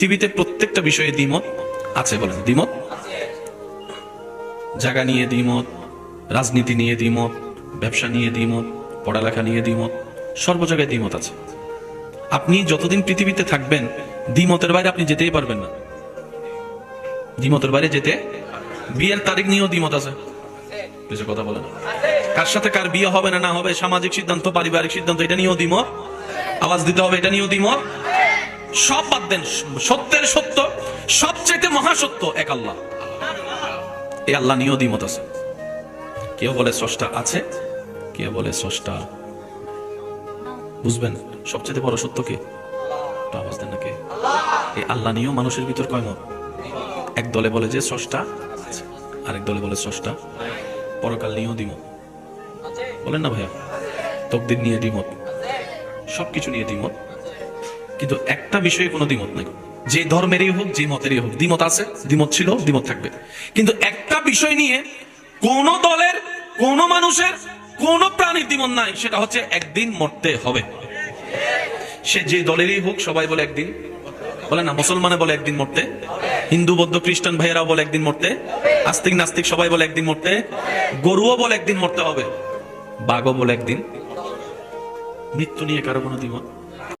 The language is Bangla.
টিভিতে প্রত্যেকটা বিষয়ে দ্বিমত আছে বলেন, দ্বিমত? জায়গা নিয়ে দ্বিমত, রাজনীতি নিয়ে দ্বিমত, ব্যবসা নিয়ে দ্বিমত, পড়ালেখা নিয়ে দ্বিমত, সর্ব জায়গায় দ্বিমত আছে। আপনি যতদিন পৃথিবীতে থাকবেন, দ্বিমতের বাইরে আপনি যেতেই পারবেন না। দ্বিমতের বাইরে যেতে বিয়ের তারিখ নিয়েও দ্বিমত আছে। কিছু কথা বলেন কার সাথে কার বিয়ে হবে না না হবে, সামাজিক সিদ্ধান্ত, পারিবারিক সিদ্ধান্ত, এটা নিয়েও দ্বিমত। আওয়াজ দিতে হবে, এটা নিয়েও দ্বিমত। সব বাদ দেন, সত্যের সত্য সবচেয়ে মহাসত্য এক আল্লাহ। এই আল্লাহ নিয়েও দ্বিমত আছে। কেউ বলে স্রষ্টা আছে, কেউ বলে স্রষ্টা বুঝবেন সবচেয়ে বড় সত্য কে? আওয়াজ দেন না কে? এই আল্লাহ নিয়েও মানুষের ভিতর কয় মত? এক দলে বলে যে স্রষ্টা আরেক দলে বলে স্রষ্টা। পরকাল নিয়েও দ্বিমত। বলেন না ভাইয়া, তকদির নিয়ে দ্বিমত। সবকিছু নিয়ে দ্বিমত। কিন্তু একটা বিষয়ে কোনো দ্বিমত নেই। যে ধর্মেরই হোক, যে মতেরই হোক, দ্বিমত আছে, দ্বিমত ছিল, দ্বিমত থাকবে। কিন্তু একটা বিষয় নিয়ে কোন দলের, কোন মানুষের কোন প্রাণীর দ্বিমত নাই, সেটা হচ্ছে একদিন মরতে হবে। সে যে দলেরই হোক, সবাই বলে একদিন। বলে না, মুসলমানে বলে একদিন মরতে। হিন্দু, বৌদ্ধ, খ্রিস্টান ভাইয়েরাও বলে একদিন মরতে। আস্তিক, নাস্তিক সবাই বলে একদিন মরতে। গরুও বলে একদিন মরতে হবে। বাঘও বলে একদিন। মৃত্যু নিয়ে কারও কোনো দ্বিমত?